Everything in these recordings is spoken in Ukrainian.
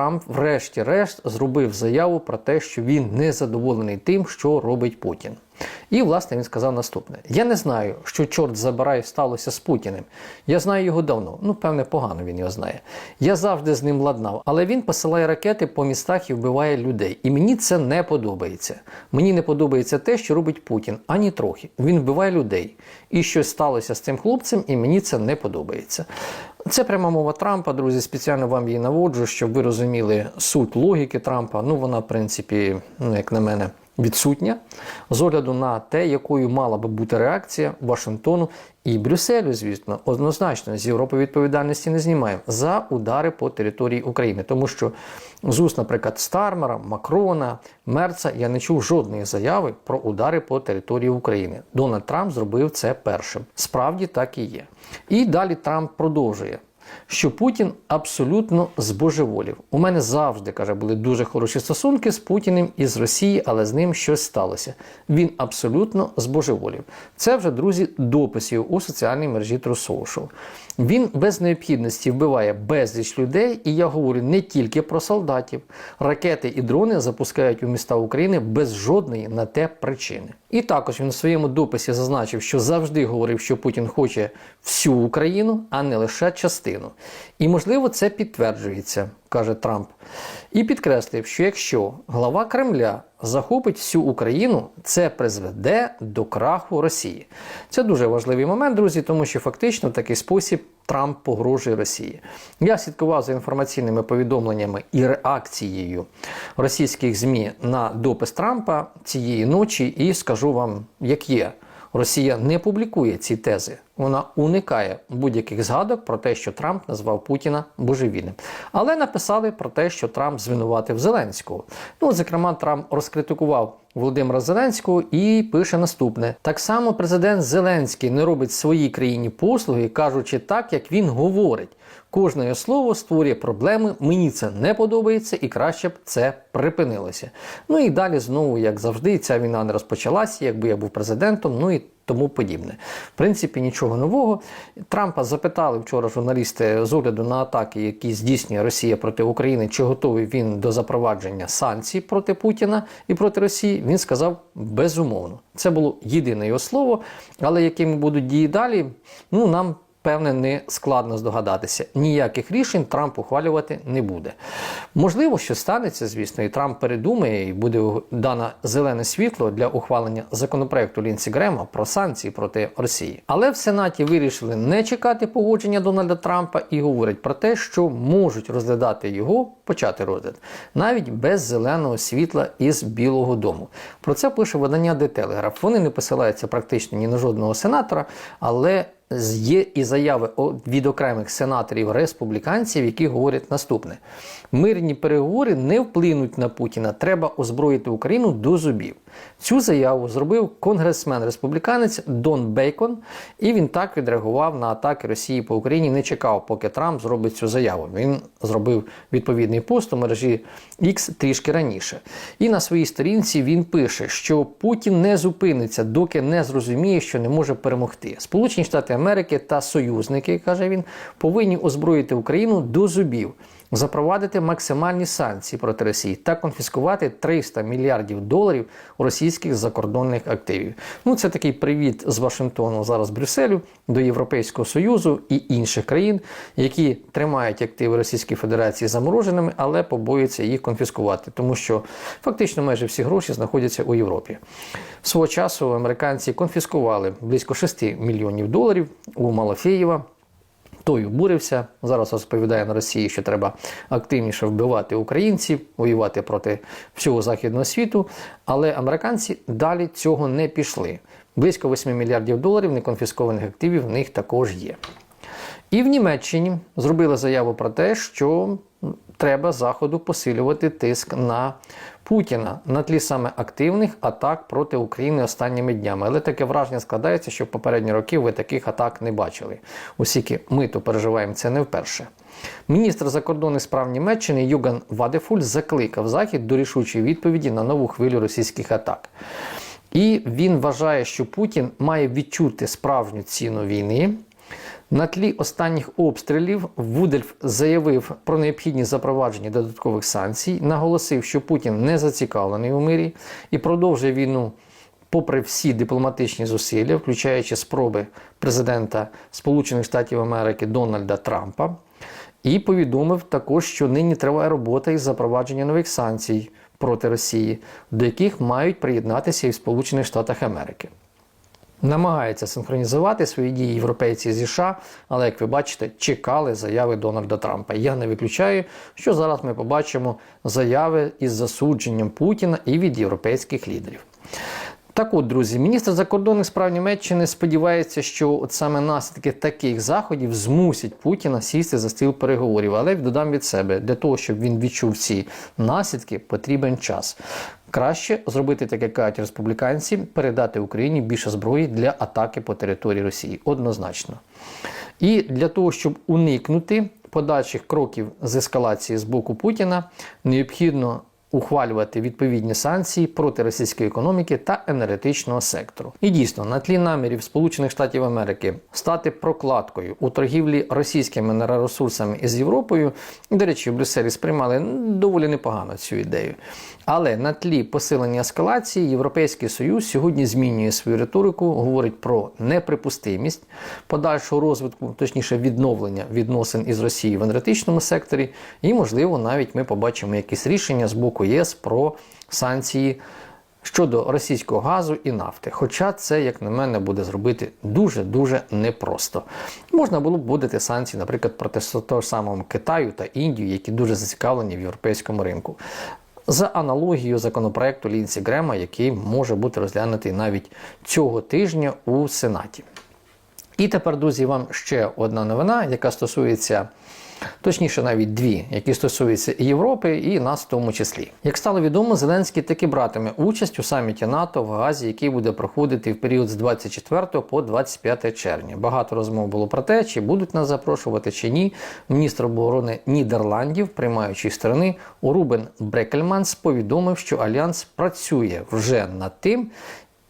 Трамп, врешті-решт, зробив заяву про те, що він не задоволений тим, що робить Путін. І, власне, він сказав наступне: Я не знаю, що чорт забирає сталося з Путіним. Я знаю його давно. Ну, певне, погано він його знає. Я завжди з ним ладнав, але він посилає ракети по містах і вбиває людей. І мені це не подобається. Мені не подобається те, що робить Путін, ані трохи. Він вбиває людей. І щось сталося з цим хлопцем, і мені це не подобається. Це пряма мова Трампа, друзі. Спеціально вам її наводжу, щоб ви розуміли суть логіки Трампа. Ну, вона, в принципі, ну, як на мене, відсутня з огляду на те, якою мала би бути реакція Вашингтону і Брюсселю, звісно, однозначно з Європи відповідальності не знімаємо за удари по території України, тому що з уст, наприклад, Стармера, Макрона, Мерца я не чув жодної заяви про удари по території України. Дональд Трамп зробив це першим. Справді так і є. І далі Трамп продовжує що Путін абсолютно збожеволів. У мене завжди каже, були дуже хороші стосунки з Путіним і з Росії, але з ним щось сталося. Він абсолютно збожеволів. Це вже друзі дописів у соціальній мережі True Він без необхідності вбиває безліч людей, і я говорю не тільки про солдатів. Ракети і дрони запускають у міста України без жодної на те причини. І також він у своєму дописі зазначив, що завжди говорив, що Путін хоче всю Україну, а не лише частину. І можливо це підтверджується, каже Трамп. І підкреслив, що якщо глава Кремля захопить всю Україну, це призведе до краху Росії. Це дуже важливий момент, друзі, тому що фактично в такий спосіб Трамп погрожує Росії. Я слідкував за інформаційними повідомленнями і реакцією російських ЗМІ на допис Трампа цієї ночі, і скажу вам, як є. Росія не публікує ці тези, вона уникає будь-яких згадок про те, що Трамп назвав Путіна божевільним. Але написали про те, що Трамп звинуватив Зеленського. Ну, зокрема, Трамп розкритикував Володимира Зеленського і пише наступне: так само президент Зеленський не робить своїй країні послуги, кажучи так, як він говорить. Кожне слово створює проблеми, мені це не подобається і краще б це припинилося. Ну і далі знову, як завжди, ця війна не розпочалася, якби я був президентом, ну і тому подібне. В принципі, нічого нового. Трампа запитали вчора журналісти з огляду на атаки, які здійснює Росія проти України, чи готовий він до запровадження санкцій проти Путіна і проти Росії. Він сказав безумовно. Це було єдине його слово, але якими будуть дії далі, ну нам. Певне, не складно здогадатися. Ніяких рішень Трамп ухвалювати не буде. Можливо, що станеться, звісно, і Трамп передумає, і буде дано зелене світло для ухвалення законопроекту Лінсі Грема про санкції проти Росії. Але в Сенаті вирішили не чекати погодження Дональда Трампа і говорять про те, що можуть розглядати його, почати розгляд, навіть без зеленого світла із Білого Дому. Про це пише видання The Telegraph. Вони не посилаються практично ні на жодного сенатора, але Є і заяви від окремих сенаторів республіканців, які говорять наступне: мирні переговори не вплинуть на Путіна. Треба озброїти Україну до зубів. Цю заяву зробив конгресмен-республіканець Дон Бейкон, і він так відреагував на атаки Росії по Україні. Не чекав, поки Трамп зробить цю заяву. Він зробив відповідний пост у мережі X трішки раніше. І на своїй сторінці він пише, що Путін не зупиниться, доки не зрозуміє, що не може перемогти. Сполучені Штати Америки та союзники, каже він, повинні озброїти Україну до зубів запровадити максимальні санкції проти Росії та конфіскувати 300 мільярдів доларів російських закордонних активів. Ну це такий привіт з Вашингтону зараз Брюсселю до Європейського союзу і інших країн, які тримають активи Російської Федерації замороженими, але побоюються їх конфіскувати, тому що фактично майже всі гроші знаходяться у Європі. Свого часу американці конфіскували близько 6 мільйонів доларів у Малафєєва той обурився. Зараз розповідає на Росії, що треба активніше вбивати українців, воювати проти всього західного світу. Але американці далі цього не пішли. Близько 8 мільярдів доларів неконфіскованих активів в них також є. І в Німеччині зробили заяву про те, що треба Заходу посилювати тиск на Путіна на тлі саме активних атак проти України останніми днями. Але таке враження складається, що в попередні роки ви таких атак не бачили. Оскільки ми то переживаємо це не вперше. Міністр закордонних справ Німеччини Юган Вадефуль закликав Захід до рішучої відповіді на нову хвилю російських атак. І він вважає, що Путін має відчути справжню ціну війни На тлі останніх обстрілів Вудельф заявив про необхідність запровадження додаткових санкцій, наголосив, що Путін не зацікавлений у мирі і продовжує війну попри всі дипломатичні зусилля, включаючи спроби президента Сполучених Штатів Америки Дональда Трампа, і повідомив також, що нині триває робота із запровадження нових санкцій проти Росії, до яких мають приєднатися і в Сполучених Штатах Америки. Намагаються синхронізувати свої дії європейці зі США, але як ви бачите, чекали заяви Дональда Трампа. Я не виключаю, що зараз ми побачимо заяви із засудженням Путіна і від європейських лідерів. Так от, друзі, міністр закордонних справ Німеччини сподівається, що от саме наслідки таких заходів змусять Путіна сісти за стіл переговорів. Але додам від себе, для того, щоб він відчув ці наслідки, потрібен час. Краще зробити таке кажуть республіканці, передати Україні більше зброї для атаки по території Росії. Однозначно. І для того, щоб уникнути подальших кроків з ескалації з боку Путіна, необхідно ухвалювати відповідні санкції проти російської економіки та енергетичного сектору. І дійсно, на тлі намірів Сполучених Штатів Америки стати прокладкою у торгівлі російськими енергоресурсами із Європою, до речі, в Брюсселі сприймали доволі непогано цю ідею. Але на тлі посилення ескалації Європейський Союз сьогодні змінює свою риторику, говорить про неприпустимість подальшого розвитку, точніше відновлення відносин із Росією в енергетичному секторі, і, можливо, навіть ми побачимо якісь рішення з боку ЄС про санкції. Щодо російського газу і нафти, хоча це, як на мене, буде зробити дуже-дуже непросто. Можна було б вводити санкції, наприклад, проти того самого Китаю та Індію, які дуже зацікавлені в європейському ринку за аналогією законопроекту Лінсі Грема, який може бути розглянутий навіть цього тижня у Сенаті. І тепер, друзі, вам ще одна новина, яка стосується. Точніше, навіть дві, які стосуються і Європи, і нас в тому числі. Як стало відомо, Зеленський таки братиме участь у саміті НАТО в Газі, який буде проходити в період з 24 по 25 червня. Багато розмов було про те, чи будуть нас запрошувати, чи ні. Міністр оборони Нідерландів, приймаючої сторони, Рубен Брекельманс повідомив, що Альянс працює вже над тим,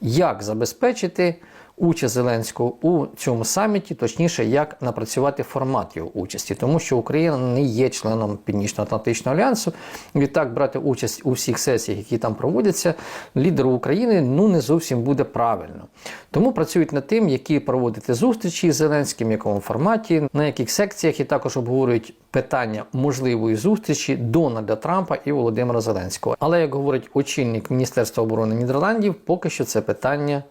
як забезпечити участь Зеленського у цьому саміті, точніше, як напрацювати формат його участі, тому що Україна не є членом Північно-Атлантичного альянсу. Відтак брати участь у всіх сесіях, які там проводяться, лідеру України ну не зовсім буде правильно. Тому працюють над тим, які проводити зустрічі з Зеленським, в якому форматі, на яких секціях і також обговорюють. Питання можливої зустрічі Дональда Трампа і Володимира Зеленського. Але як говорить очільник Міністерства оборони Нідерландів, поки що це питання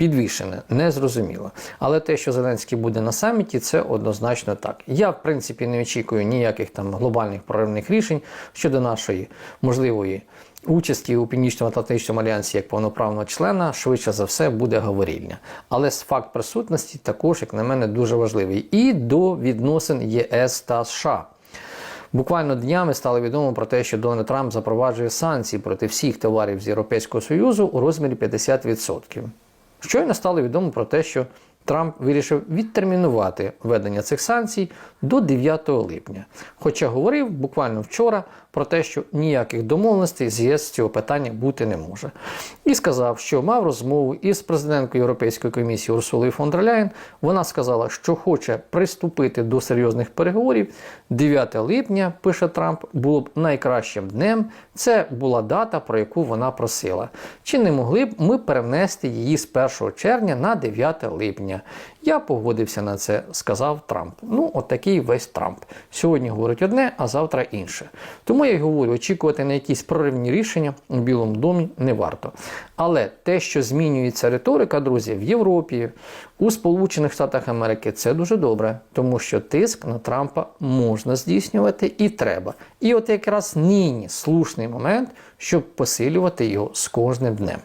підвішене, незрозуміло. Але те, що Зеленський буде на саміті, це однозначно так. Я, в принципі, не очікую ніяких там глобальних проривних рішень щодо нашої можливої участі у Північно-Атлантичному альянсі як повноправного члена, швидше за все, буде говорільня. Але факт присутності також, як на мене, дуже важливий. І до відносин ЄС та США. Буквально днями стало відомо про те, що Дональд Трамп запроваджує санкції проти всіх товарів з Європейського Союзу у розмірі 50%. Щойно стало відомо про те, що Трамп вирішив відтермінувати введення цих санкцій до 9 липня. Хоча говорив буквально вчора про те, що ніяких домовленостей з ЄС з цього питання бути не може. І сказав, що мав розмову із президенткою Європейської комісії Урсулою фон дер. Вона сказала, що хоче приступити до серйозних переговорів. 9 липня, пише Трамп, було б найкращим днем. Це була дата, про яку вона просила. Чи не могли б ми перенести її з 1 червня на 9 липня? Я погодився на це, сказав Трамп. Ну, от такий весь Трамп. Сьогодні говорить одне, а завтра інше. Тому я й говорю, очікувати на якісь проривні рішення у Білому домі не варто. Але те, що змінюється риторика, друзі, в Європі, у Сполучених Штатах Америки, це дуже добре, тому що тиск на Трампа можна здійснювати і треба. І от якраз нині слушний момент, щоб посилювати його з кожним днем.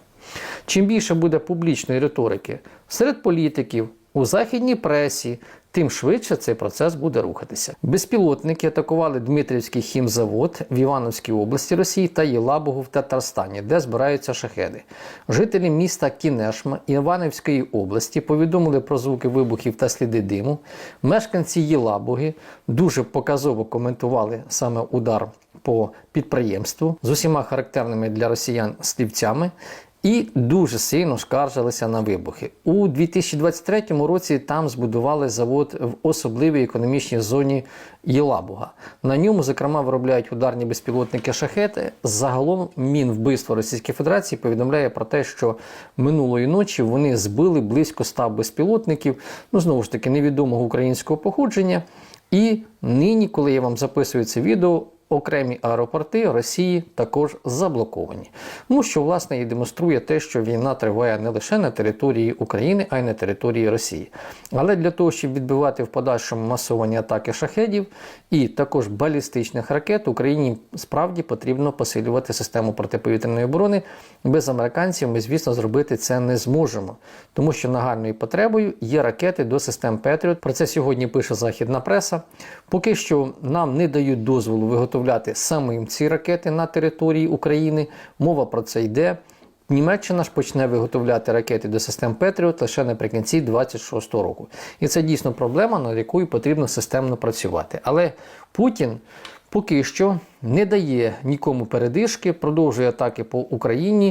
Чим більше буде публічної риторики серед політиків, у західній пресі, тим швидше цей процес буде рухатися. Безпілотники атакували Дмитрівський хімзавод в Івановській області Росії та Єлабугу в Татарстані, де збираються шахеди. Жителі міста Кінешма Іванівської області повідомили про звуки вибухів та сліди диму. Мешканці Єлабуги дуже показово коментували саме удар по підприємству з усіма характерними для росіян слівцями. І дуже сильно скаржилися на вибухи. У 2023 році там збудували завод в особливій економічній зоні Єлабуга. На ньому, зокрема, виробляють ударні безпілотники шахети. Загалом Мінвбивство Російської Федерації повідомляє про те, що минулої ночі вони збили близько 100 безпілотників, ну знову ж таки невідомого українського походження. І нині, коли я вам записую це відео, окремі аеропорти Росії також заблоковані. Ну що власне і демонструє те, що війна триває не лише на території України, а й на території Росії. Але для того, щоб відбивати в подальшому масовані атаки шахедів і також балістичних ракет, Україні справді потрібно посилювати систему протиповітряної оборони. Без американців ми, звісно, зробити це не зможемо, тому що нагальною потребою є ракети до систем Петріот. Про це сьогодні пише західна преса. Поки що нам не дають дозволу виготовляти самим ці ракети на території України. Мова про це йде. Німеччина ж почне виготовляти ракети до систем Петріот лише наприкінці 26-го року. І це дійсно проблема, над якою потрібно системно працювати. Але Путін поки що не дає нікому передишки, продовжує атаки по Україні.